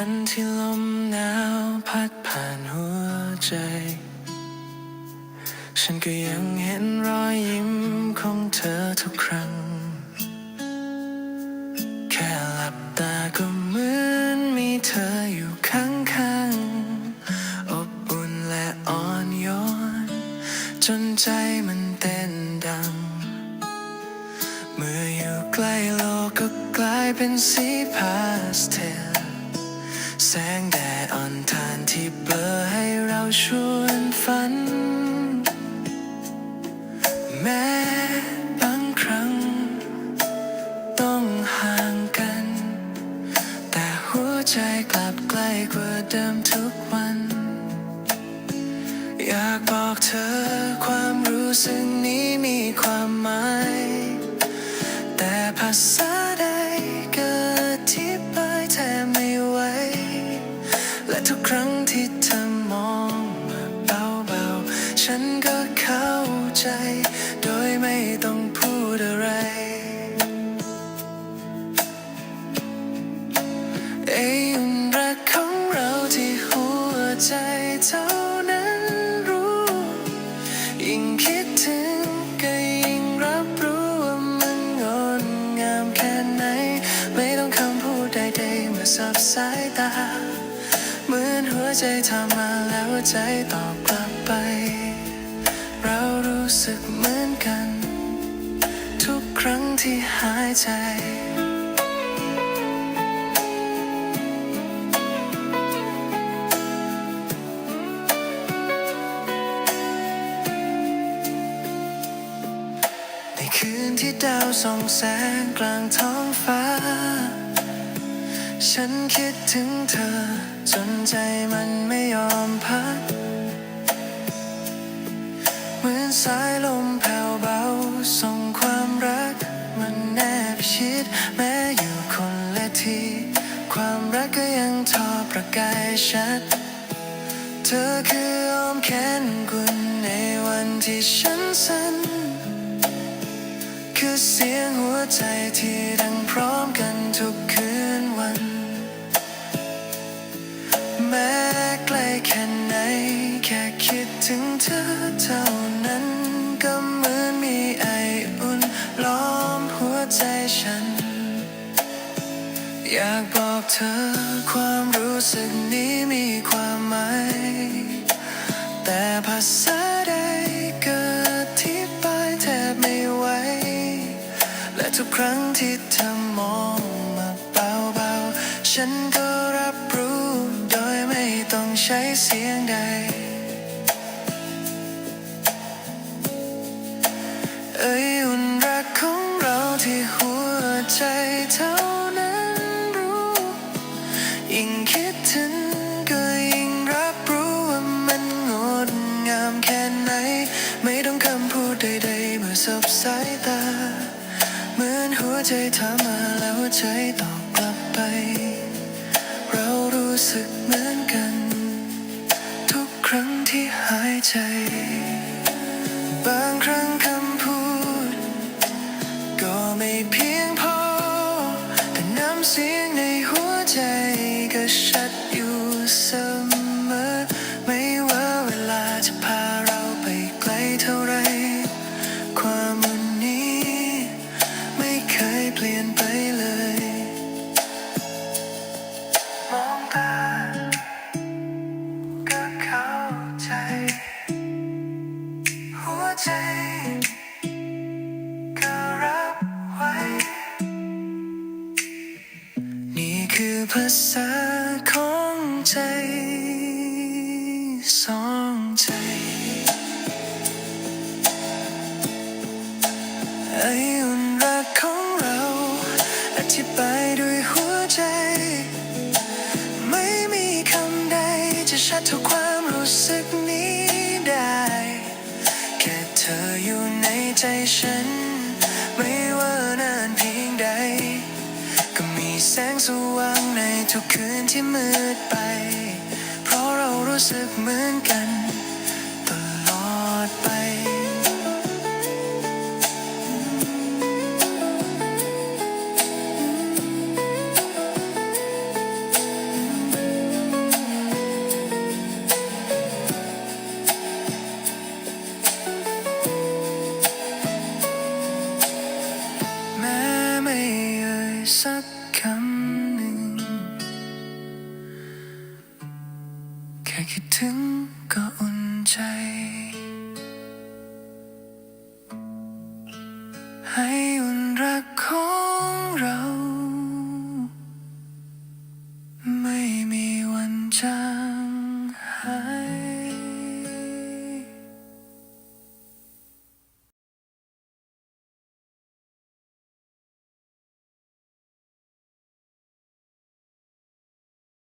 วันที่ลมหนาวพัดผ่านหัวใจ ฉันก็ยังเห็นรอยยิ้มของเธอทุกครั้ง แค่หลับตาก็เหมือนมีเธออยู่ข้างๆอบอุ่นและอ่อนโยน จนใจมันเต้นดัง เมื่ออยู่ใกล้โลกก็กลายเป็นสีพาสเทล แสงแดดอ่อนทานที่เบลอให้เราชวนฝัน แม้บางครั้ง ต้องห่างกัน แต่หัวใจกลับใกล้กว่าเดิมทุกวัน อยากบอกเธอความรู้สึกนี้มีความหมาย แต่ภาษาใด ครั้งที่เธอมองมาเบาๆ ฉันก็เข้าใจ โดยไม่ต้องพูดอะไร เอ้ยอุ่นรักของเราที่หัวใจเท่านั้นรู้ ยิ่งคิดถึงก็ยิ่งรับรู้ว่ามันงดงามแค่ไหน ไม่ต้องคำพูดใดๆมื่อสับสายตา เหมือนหัวใจทำมาแล้วใจตอบกลับไป เรารู้สึกเหมือนกัน ทุกครั้งที่หายใจในคืนที่ดาวส่องแสงกลางท้องฟ้า ฉันคิดถึงเธอ จนใจมันไม่ยอมพัก เหมือนสายลมแผ่วเบา ส่งความรัก มันแนบชิด แม้อยู่คนละที่ ความรักก็ยังทอประกายชัด เธอคืออ้อมแขนกุนในวันที่ฉันสั่นคือเสียงหัวใจที่ดั เธอ ความรู้สึกนี้มีความหมาย แต่ภาษาใดเก็อธิบายแทบไม่ไหว และทุกครั้งที่เธอมองมาเบาๆ ฉันก็รับรู้โดยไม่ต้องใช้เสียงใด เอ้ยอุ่นรักของเราที่หัวใจเท่า ใจถามมาแล้วหัวใจตอบกลับไป เรารู้สึกเหมือนกัน ทุกครั้งที่หายใจ บางครั้งคำพูด ก็ไม่เพียงพอแต่น้ำเสียงในหัวใจ ใจก็รับไว้ นี่คือภาษาของใจสองใจไอ้อุ่นรักของเรา อธิบายด้วยหัวใจ แสงสว่างในทุกคืนที่มืดไป เพราะเรารู้สึกเหมือนกัน คำหนึ่ง แค่คิดถึงก็อุ่นใจ ให้อุ่นรักของ